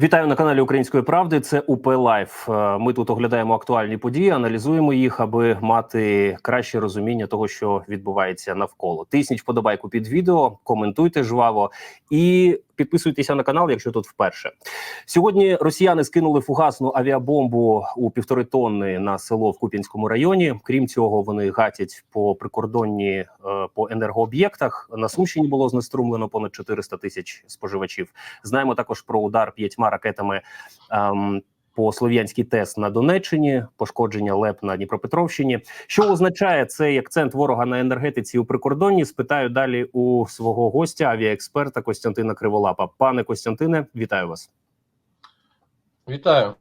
Вітаю на каналі Української правди. Це УП Лайф. Е, Ми тут оглядаємо актуальні події, аналізуємо їх, аби мати краще розуміння того, що відбувається навколо. Тисніть вподобайку під відео, коментуйте жваво і підписуйтеся на канал, якщо тут вперше. Сьогодні росіяни скинули фугасну авіабомбу у півтори тонни на село в Куп'янському районі. Крім цього, вони гатять по прикордонні е, по енергооб'єктах. На Сумщині було знеструмлено понад 400 тисяч споживачів. Знаємо також про удар п'ятьма ракетами ем, по Слов'янській ТЕС на Донеччині, пошкодження ЛЕП на Дніпропетровщині. Що означає цей акцент ворога на енергетиці у прикордонні? Спитаю далі у свого гостя, авіаексперта Костянтина Криволапа. Пане Костянтине, вітаю вас. Вітаю.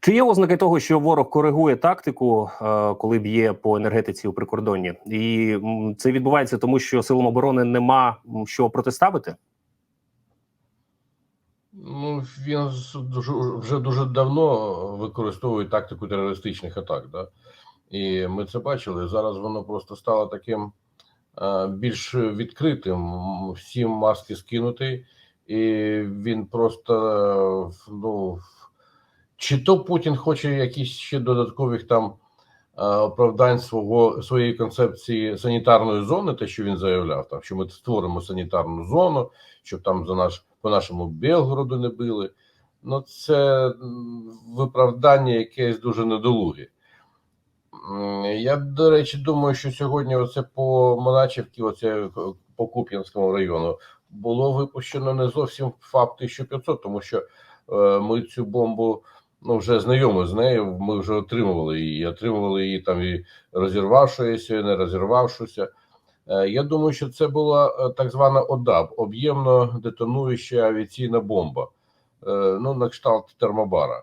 Чи є ознаки того, що ворог коригує тактику, е, коли б'є по енергетиці у прикордонні, і це відбувається тому, що силам оборони нема що протиставити? Ну він вже дуже давно використовує тактику терористичних атак. Да? І ми це бачили. Зараз воно просто стало таким е, більш відкритим. Всім маски скинути, і він просто ну чи то Путін хоче якісь ще додаткових там е, оправдань свого своєї концепції санітарної зони, те, що він заявляв, там що ми створимо санітарну зону, щоб там за наш по нашому Белгороду не били. Ну, це виправдання якесь дуже недолуге. Я, до речі, думаю, що сьогодні оце по Моначівці, оце по Куп'янському району, було випущено не зовсім ФАП 1500, тому що е, ми цю бомбу ну, вже знайомі з нею, ми вже отримували її. Отримували її там і розірвавшоюся, і не розірвавшуся. Е, Я думаю, що це була е, так звана ОДАБ об'ємно детонуюча авіаційна бомба, е, ну на кшталт термобара.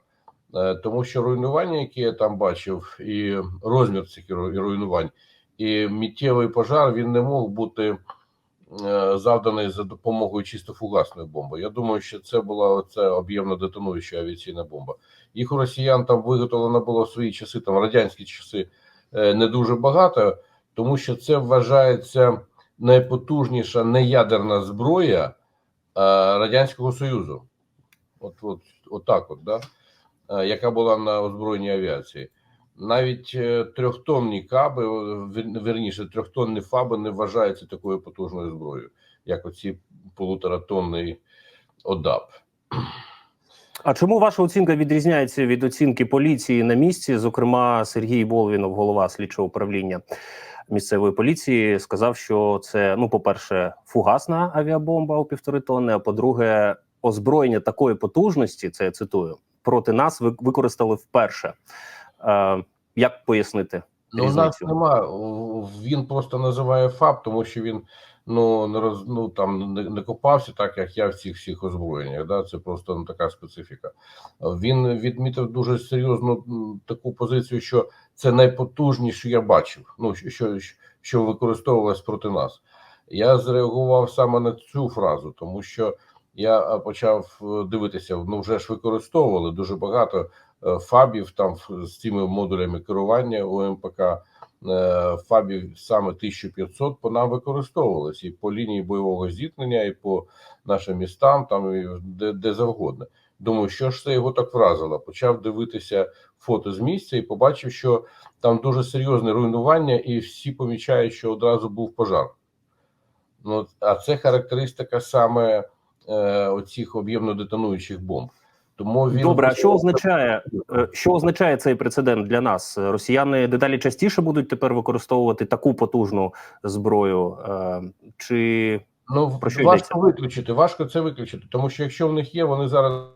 Тому що руйнування, які я там бачив, і розмір цих руйнувань, і миттєвий пожар він не мог бути завданий за допомогою чисто фугасної бомби. Я думаю, що це була оця об'ємно детонуюча авіаційна бомба. Їх у росіян там виготовлено було в свої часи, там радянські часи не дуже багато тому що це вважається найпотужніша неядерна зброя е, Радянського Союзу. От, от, от так, от, да? е, яка була на озброєній авіації. Навіть е, трьохтонні каби, вірніше, трьохтонні фаби не вважаються такою потужною зброєю, як оці полуторатонний ОДАП. А чому ваша оцінка відрізняється від оцінки поліції на місці? Зокрема, Сергій Болвінов, голова слідчого управління місцевої поліції, сказав, що це ну, по-перше, фугасна авіабомба у півтори тонни. А по-друге, озброєння такої потужності, це я цитую, проти нас ви- використали вперше. Е, як пояснити? Ну, у нас немає. Він просто називає ФАП, тому що він ну не роз ну там не, не копався, так як я в цих всіх озброєннях. Да, це просто ну, така специфіка. Він відмітив дуже серйозну таку позицію, що це найпотужніше я бачив. Ну що, що, що використовувалось проти нас. Я зреагував саме на цю фразу, тому що я почав е, дивитися. Ну вже ж використовували дуже багато е, фабів там з цими модулями керування ОМПК. Е, Фабів саме 1500 по нам використовувалось і по лінії бойового зіткнення, і по нашим містам, там і де, де завгодно. Думаю, що ж це його так вразило. Почав дивитися фото з місця і побачив, що там дуже серйозне руйнування, і всі помічають, що одразу був пожар. Ну, а це характеристика саме е, оцих об'ємно детонуючих бомб. Тому він Добре, а що означає, е, що означає цей прецедент для нас? Росіяни дедалі частіше будуть тепер використовувати таку потужну зброю, е, чи Ну, Про що важко йдеться? виключити, важко це виключити, тому що якщо в них є, вони зараз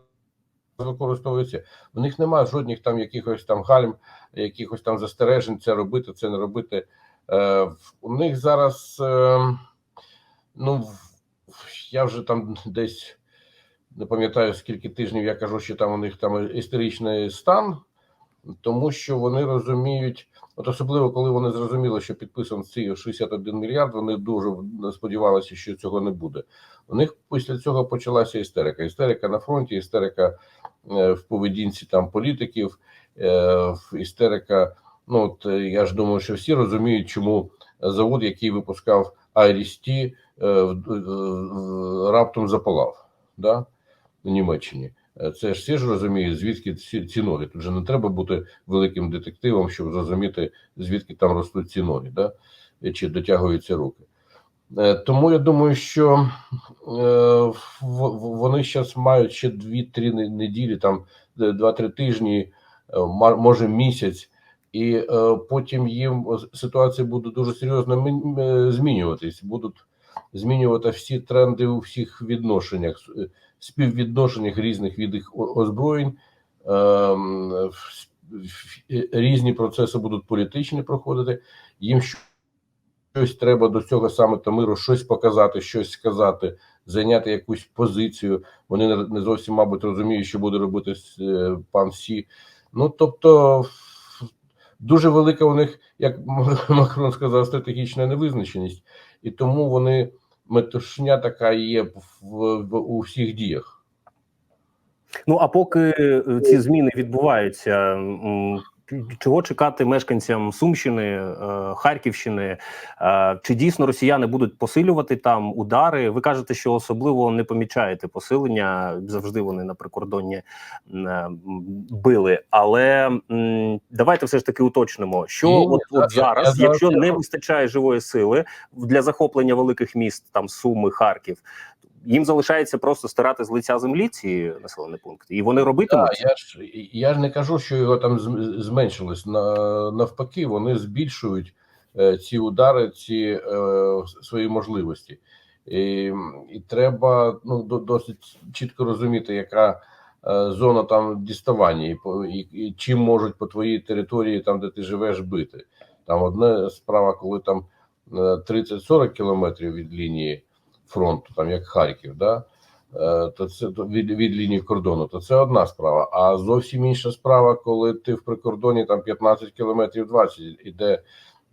використовуються. У них немає жодних там якихось там гальм, якихось там застережень це робити, це не робити. Е, у них зараз, е, ну я вже там десь не пам'ятаю скільки тижнів я кажу, що там у них там історичний стан, тому що вони розуміють, от особливо коли вони зрозуміли, що підписан ці 61 мільярд, вони дуже сподівалися, що цього не буде. У них після цього почалася істерика. Істерика на фронті, істерика е, в поведінці там політиків, е, істерика. Ну от е, я ж думаю, що всі розуміють, чому завод, який випускав Айрісті, раптом запалав. Да? В Німеччині. Е, Це ж всі ж розуміють, звідки ці, ноги. Тут же не треба бути великим детективом, щоб зрозуміти, звідки там ростуть ці ноги, да? Чи дотягуються руки. Е, Тому я думаю, що е, вони зараз мають ще 2-3 неділі, там е, 2-3 тижні, може місяць, і потім їм ситуація буде дуже серйозно мін- змінюватись. Будуть змінювати всі тренди у всіх відношеннях, е, співвідношеннях різних о- озброєнь. Ем, Різні процеси будуть політичні проходити. Їм щось треба до цього саміту миру, щось показати, щось сказати, зайняти якусь позицію. Вони не- не зовсім, мабуть, розуміють, що буде робити е, пан Сі. Ну тобто, дуже велика у них, як Макрон сказав, стратегічна невизначеність, і тому вони метушня така є в, в, у всіх діях. Ну а поки е, ці зміни відбуваються, чого чекати мешканцям Сумщини, е, Харківщини? Е, Чи дійсно росіяни будуть посилювати там удари? Ви кажете, що особливо не помічаєте посилення, завжди вони на прикордонні е, били. Але давайте все ж таки уточнимо, що Ні, от, я- от я- зараз, я зараз якщо не вистачає живої сили для захоплення великих міст, там Суми, Харків. Їм залишається просто стирати з лиця землі ці населені пункти, і вони робитимуть. Так, я ж я ж не кажу, що його там зм- зменшилось. На навпаки, вони збільшують е, ці удари, ці е, свої можливості. І, і треба ну до- досить чітко розуміти, яка е, зона там діставання, і, і, і чим можуть по твоїй території, там де ти живеш, бити. Там одна справа, коли там е, 30-40 кілометрів від лінії фронту, там як Харків, да. Е, то це від, від лінії кордону, то це одна справа. А зовсім інша справа, коли ти в прикордоні там 15 кілометрів 20, і де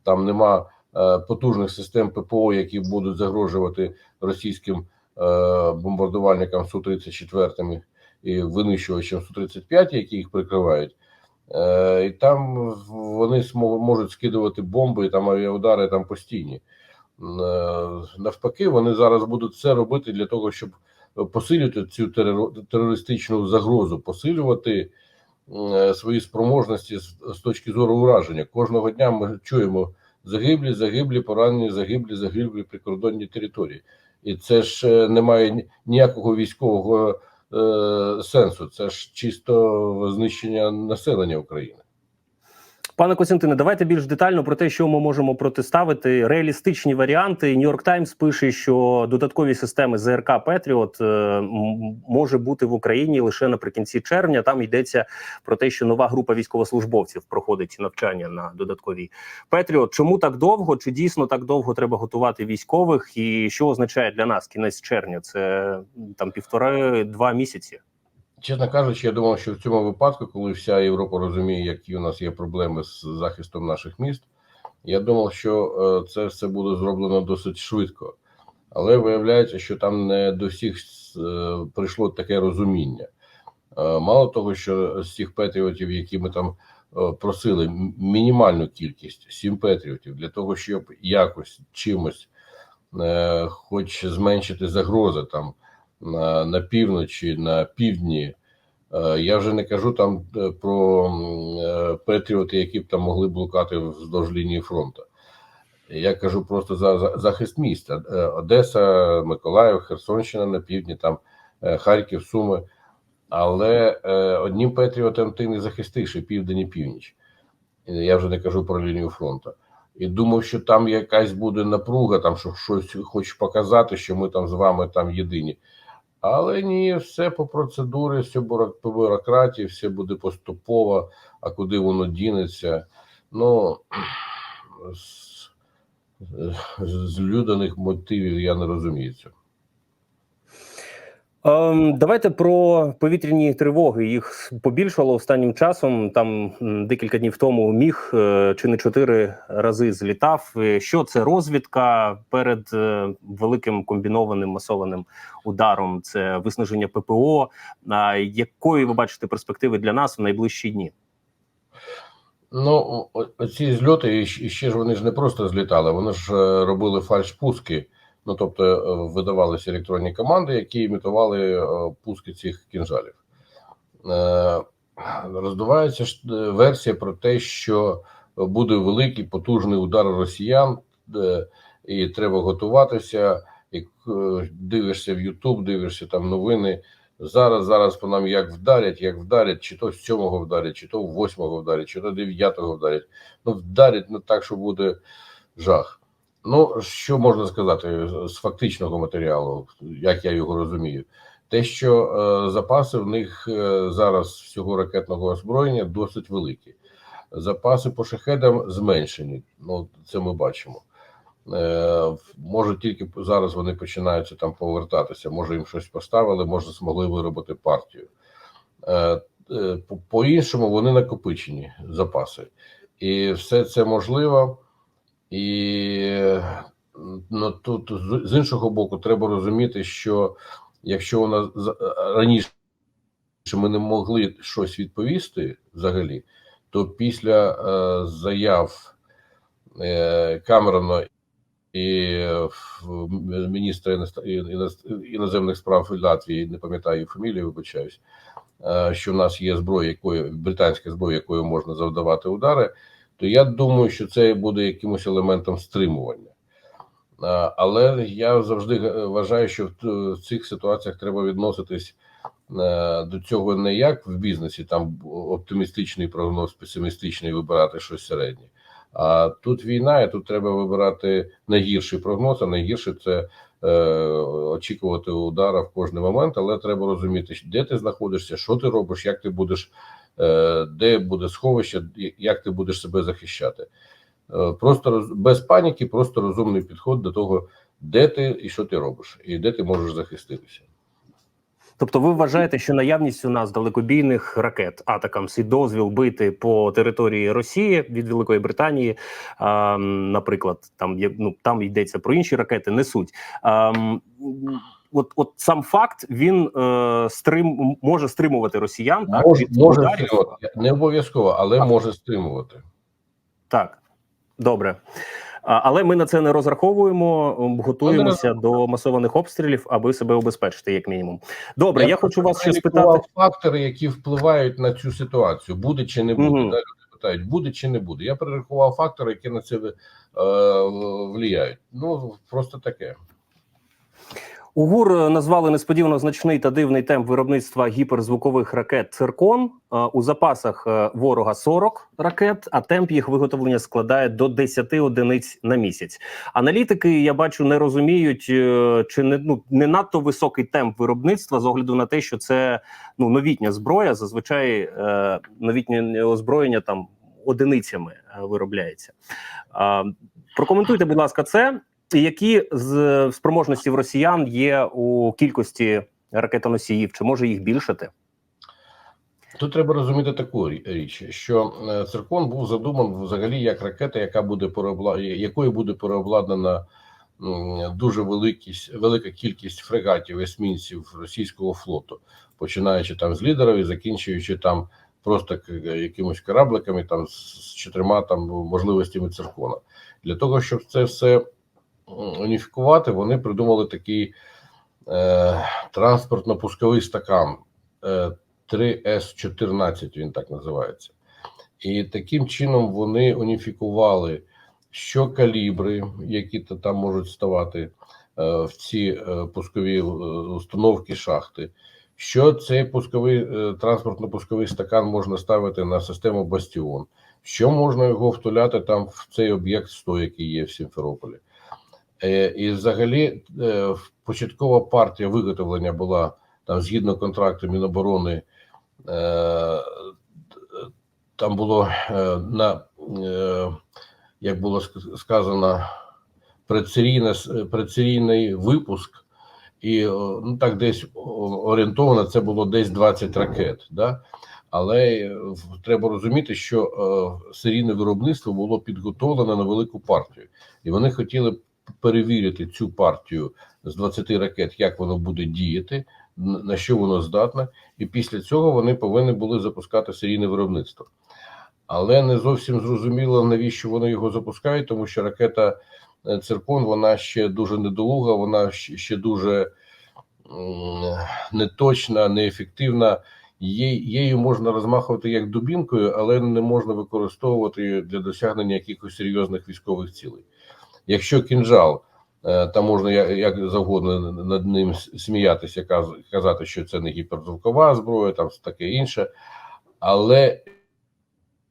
там нема е, потужних систем ППО, які будуть загрожувати російським е, бомбардувальникам су 34 і винищувачам су 35 які їх прикривають. І там вони можуть скидувати бомби, і там авіаудари там постійні. Е, навпаки, вони зараз будуть все робити для того, щоб посилювати цю терористичну загрозу, посилювати е, свої спроможності з, з точки зору ураження. Кожного дня ми чуємо загиблі, загиблі, поранені, загиблі, загиблі прикордонні території. І це ж е, не має ніякого військового е, сенсу. Це ж чисто знищення населення України. Пане Костянтине, давайте більш детально про те, що ми можемо протиставити. Реалістичні варіанти. Нью-Йорк Таймс пише, що додаткові системи ЗРК Петріот е, може бути в Україні лише наприкінці червня. Там йдеться про те, що нова група військовослужбовців проходить навчання на додатковій Петріот. Чому так довго? Чи дійсно так довго треба готувати військових? І що означає для нас кінець червня? Це там півтори-два місяці. Чесно кажучи, я думав, що в цьому випадку, коли вся Європа розуміє, які у нас є проблеми з захистом наших міст, я думав, що е, це все буде зроблено досить швидко. Але виявляється, що там не до всіх е, прийшло таке розуміння. Е, Мало того, що з цих патріотів, які ми там просили, мінімальну кількість сім патріотів, для того, щоб якось чимось, хоч зменшити загрози там на, на півночі, на півдні. Е, Я вже не кажу там е, про е, які б там могли блукати вздовж лінії фронту. Я кажу просто за, за захист міста: Одеса, Миколаїв, Херсонщина на півдні, там Харків, Суми. Але одним патріотом ти не захистиш і південь і північ. Я вже не кажу про лінію фронту. І думав, що там якась буде напруга, там що щось хочеш показати, що ми там з вами там єдині. Але ні, все по процедурі, все по бюрократії, все буде поступово, а куди воно дінеться. Ну з, з, з людяних мотивів я не розумію цього. Ем, давайте про повітряні тривоги. Їх побільшало останнім часом. Там декілька днів тому міг е, чи не чотири рази злітав. Е, Що це розвідка перед е, великим комбінованим масованим ударом? Це виснаження ППО. Якої ви бачите перспективи для нас в найближчі дні? Ну, оці зльоти, і ще ж вони ж не просто злітали, вони ж робили фальшпуски Ну тобто е, видавалися електронні команди, які імітували е, пуски цих кінжалів. Е, Роздувається версія про те, що буде великий потужний удар росіян, і треба готуватися. І дивишся в Ютуб, дивишся там новини. Зараз, зараз по нам як вдарять, як вдарять, чи то з сьомого вдарять, чи то восьмого вдарять, чи то дев'ятого вдарять. Ну, вдарять ну так, що буде жах. Ну, що можна сказати з фактичного матеріалу, як я його розумію, те, що е, запаси в них е, зараз всього ракетного озброєння досить великі. Запаси по шахедам зменшені. Ну, це ми бачимо. Е, може, тільки зараз вони починаються там повертатися. Може, їм щось поставили, може, змогли виробити партію. Е, е, по- По-іншому вони накопичені запаси. І все це можливо. І ну, тут з- іншого боку, треба розуміти, що якщо у нас раніше ми не могли щось відповісти взагалі, то після е, заяв е, Камерона і міністра іноземних справ Латвії, не пам'ятаю фамілію, вибачаюсь, е, що в нас є зброя, якою британська зброя, якою можна завдавати удари, то я думаю, що це буде якимось елементом стримування. Але я завжди е, вважаю, що в цих ситуаціях треба відноситись е, до цього не як в бізнесі, там оптимістичний прогноз, песимістичний, вибирати щось середнє. А тут війна, і тут треба вибирати найгірший прогноз, а найгірше це е, очікувати удара в кожний момент, але треба розуміти, де ти знаходишся, що ти робиш, як ти будеш, де буде сховище, як ти будеш себе захищати. Е, Просто без паніки, просто розумний підход до того, де ти і що ти робиш, і де ти можеш захиститися. Тобто, ви вважаєте, що наявність у нас далекобійних ракет Атакамс і дозвіл бити по території Росії від Великої Британії, а, наприклад, там є ну там йдеться про інші ракети, не суть. А, от, от сам факт він е, стрим може стримувати росіян так Може, від може ударів. стримувати. Не обов'язково, але Так. може стримувати. Так, добре. А, Але ми на це не розраховуємо. Готуємося до масованих обстрілів, аби себе убезпечити, як мінімум. Добре, я, хочу вас ще спитати. фактори, які впливають на цю ситуацію. Буде чи не буде. Люди питають, буде чи не буде. Я перерахував фактори, які на це е, влияють. Ну просто таке. УГУР е, назвали несподівано значний та дивний темп виробництва гіперзвукових ракет «Циркон». Е, У запасах е, ворога 40 ракет, а темп їх виготовлення складає до 10 одиниць на місяць. Аналітики, я бачу, не розуміють, чи не ну не надто високий темп виробництва з огляду на те, що це ну новітня зброя. Зазвичай новітнє озброєння там одиницями виробляється. Прокоментуйте, будь ласка, це. Які з спроможності в росіян є у кількості ракетоносіїв? Чи може їх більшати? Тут треба розуміти таку річ, що е, циркон був задуман взагалі як ракета, яка буде переобла... якою буде переобладнана дуже великість, велика кількість фрегатів, есмінців російського флоту, починаючи там з лідерів і закінчуючи там просто якимось корабликами, там з чотирма там можливостями циркона. Для того, щоб це все уніфікувати, вони придумали такий е, транспортно-пусковий стакан. Е, 3С14, він так називається. І таким чином вони уніфікували, що калібри, які там можуть ставати е, в ці е, пускові е, установки шахти, що цей пусковий е, транспортно-пусковий стакан можна ставити на систему Бастіон, що можна його втуляти там в цей об'єкт 100, який є в Сімферополі. Е, І взагалі е, початкова партія виготовлення була там згідно контракту Міноборони. Е, Там було на як було сказано, предсерійний випуск, і ну так десь орієнтовано це було десь 20 ракет. Да? Але треба розуміти, що серійне виробництво було підготовлено на велику партію, і вони хотіли перевірити цю партію з 20 ракет, як воно буде діяти, на що воно здатне, і після цього вони повинні були запускати серійне виробництво. Але не зовсім зрозуміло, навіщо вони його запускають, тому що ракета е, циркон, вона ще дуже недолуга, вона ще дуже неточна, неефективна. Її можна розмахувати як дубінкою, але не можна використовувати для досягнення якихось серйозних військових цілей. Якщо кінжал, е, там можна як завгодно над ним сміятися, каз- казати, що це не гіперзвукова зброя, там таке інше, але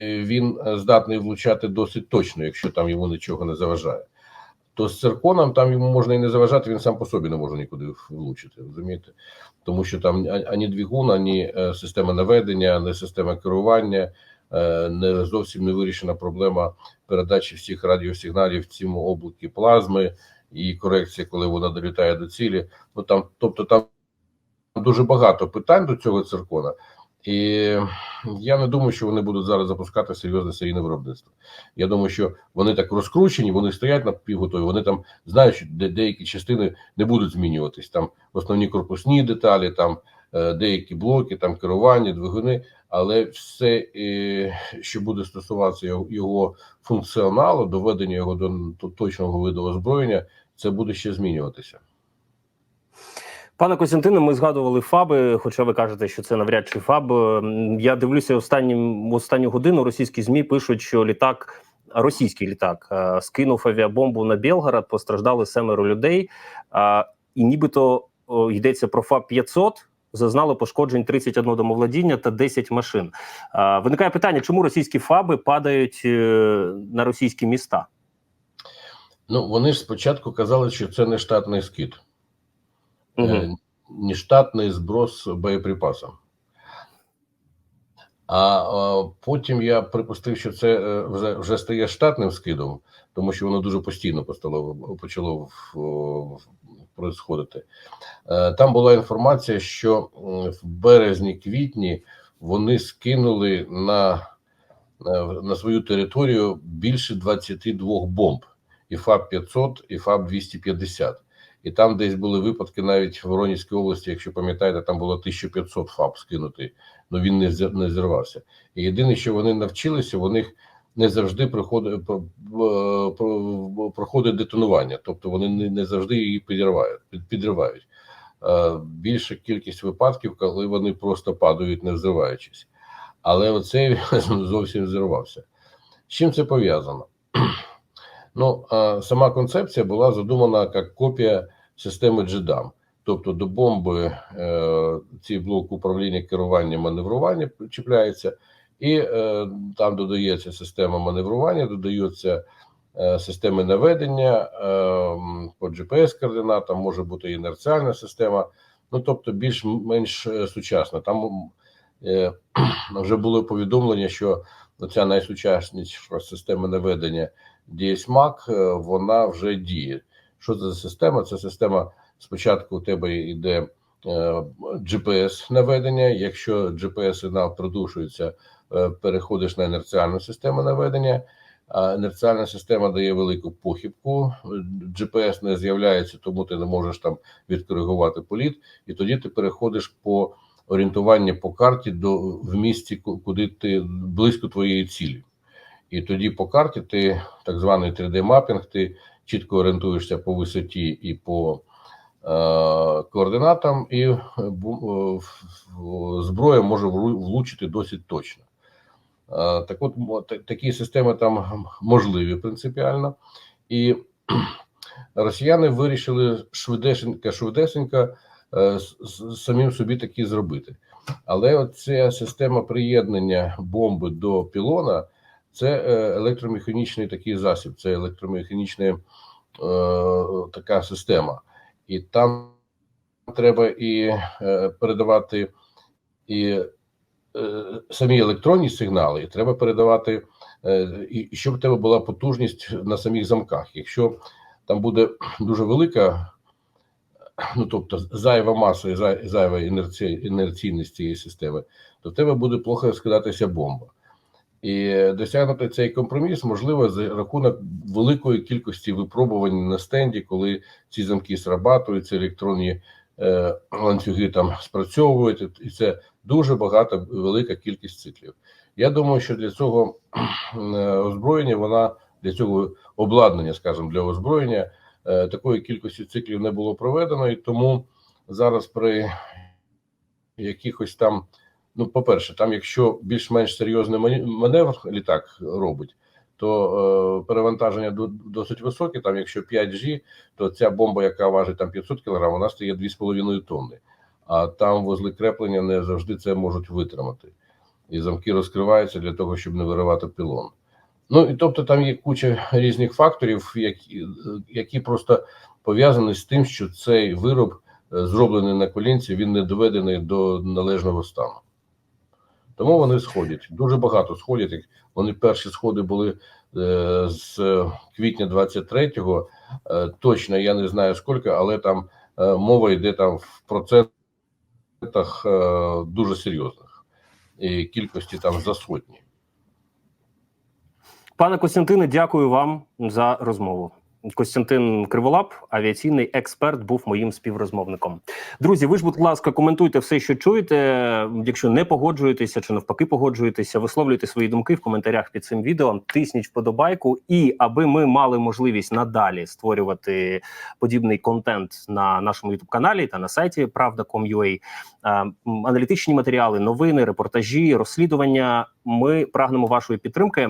е, він е, здатний влучати досить точно, якщо там йому нічого не заважає. То з цирконом там йому можна і не заважати, він сам по собі не може нікуди влучити, розумієте? Тому що там ані двигун, ані система наведення, ані система керування, не зовсім не вирішена проблема передачі всіх радіосигналів в цьому облакі плазми і корекція, коли вона долітає до цілі. Ну там, тобто, там дуже багато питань до цього циркона. І я не думаю, що вони будуть зараз запускати серйозне серійне виробництво. Я думаю, що вони так розкручені, вони стоять на півготові, вони там знають, що де, деякі частини не будуть змінюватись. Там основні корпусні деталі, там е, деякі блоки, там керування, двигуни, але все, е, що буде стосуватися його, функціоналу, доведення його до точного виду озброєння, це буде ще змінюватися. Пане Костянтине, ми згадували ФАБи, хоча ви кажете, що це навряд чи ФАБ. Я дивлюся останнім останню годину. Російські змі пишуть, що літак, російський літак, е, скинув авіабомбу на Белгород, постраждали семеро людей. І нібито йдеться про ФАБ 500 Зазнали пошкоджень 31 домовладіння та 10 машин. Виникає питання, чому російські ФАБи падають е, на російські міста? Ну вони ж спочатку казали, що це не штатний скид. Угу. Е, нештатний зброс боєприпасів. А потім я припустив, що це е, вже, вже стає штатним скидом, тому що воно дуже постійно почало, почало происходити. Е, Там була інформація, що в березні-квітні вони скинули на, на, на свою територію більше 22 бомб, і ФАБ 500, і ФАБ 250. І там десь були випадки навіть в Воронізькій області, якщо пам'ятаєте, там було 1500 ФАБ скинутий, але він не не зірвався. І єдине, що вони навчилися, них не завжди проходить про- про- проходить детонування, тобто вони не, завжди її підривають. Підривають. Е, Більша кількість випадків, коли вони просто падають, не взриваючись. Але оцей зовсім зірвався. З чим це пов'язано? Ну, е, сама концепція була задумана як копія системи GDAM. Тобто до бомби е, ці блок управління керування маневрування чіпляється, і е, там додається система маневрування, додаються е, системи наведення е, по GPS-координатам, може бути інерціальна система, ну тобто більш-менш е, сучасна. Там е, вже було повідомлення, що ця найсучасніша система наведення DSMAC, е, вона вже діє. Що це за система? Це система спочатку у тебе йде е, GPS наведення. Якщо GPS сигнал продушується, переходиш на інерціальну систему наведення. А інерціальна система дає велику похибку. GPS не з'являється, тому ти не можеш там відкоригувати політ, і тоді ти переходиш по орієнтуванню по карті до в місці, куди ти близько твоєї цілі. І тоді по карті ти так званий 3D-мапінг, ти чітко орієнтуєшся по висоті і по е, координатам, і е, е, зброя може влу- влучити досить точно. Е, так от такі системи там можливі принципіально. І росіяни вирішили швидесенько, швидесенько е, самим собі такі зробити. Але оця система приєднання бомби до пілона це е, електромеханічний такий засіб, це електромеханічна е, така система. І там треба і передавати і самі електронні сигнали, і треба передавати, е, і, щоб в тебе була потужність на самих замках. Якщо там буде дуже велика, ну тобто зайва маса і зайва інерці, інерційність цієї системи, то в тебе буде плохо скидатися бомба. І досягнути цей компроміс можливо за рахунок великої кількості випробувань на стенді, коли ці замки срабатуються, електронні е, ланцюги там спрацьовують, і це дуже багато, велика кількість циклів. Я думаю, що для цього е, озброєння вона для цього обладнання, скажімо, для озброєння. Е, Такої кількості циклів не було проведено, і тому зараз при якихось там, ну, по-перше, там, якщо більш-менш серйозний маневр літак робить, то е, перевантаження до- досить високе. Там, якщо 5G, то ця бомба, яка важить там 500 кг, вона стає 2,5 тонни. А там вузли креплення не завжди це можуть витримати. І замки розкриваються для того, щоб не виривати пілон. Ну і тобто там є куча різних факторів, які, які просто пов'язані з тим, що цей вироб е, зроблений на колінці, він не доведений до належного стану. Тому вони сходять. Дуже багато сходять. Вони перші сходи були е, з квітня 23-го. Е, точно я не знаю скільки, але там е, мова йде там в процентах е, дуже серйозних. І кількості там за сотні. Пане Костянтине, дякую вам за розмову. Костянтин Криволап, авіаційний експерт, був моїм співрозмовником. Друзі, ви ж, будь ласка, коментуйте все, що чуєте. Якщо не погоджуєтеся чи навпаки погоджуєтеся, висловлюйте свої думки в коментарях під цим відео. Тисніть вподобайку, і аби ми мали можливість надалі створювати подібний контент на нашому youtube каналі та на сайті Правда.com.ua, е, аналітичні матеріали, новини, репортажі, розслідування. Ми прагнемо вашої підтримки,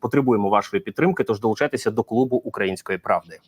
потребуємо вашої підтримки. Тож долучайтеся до клубу української правди. prawdy.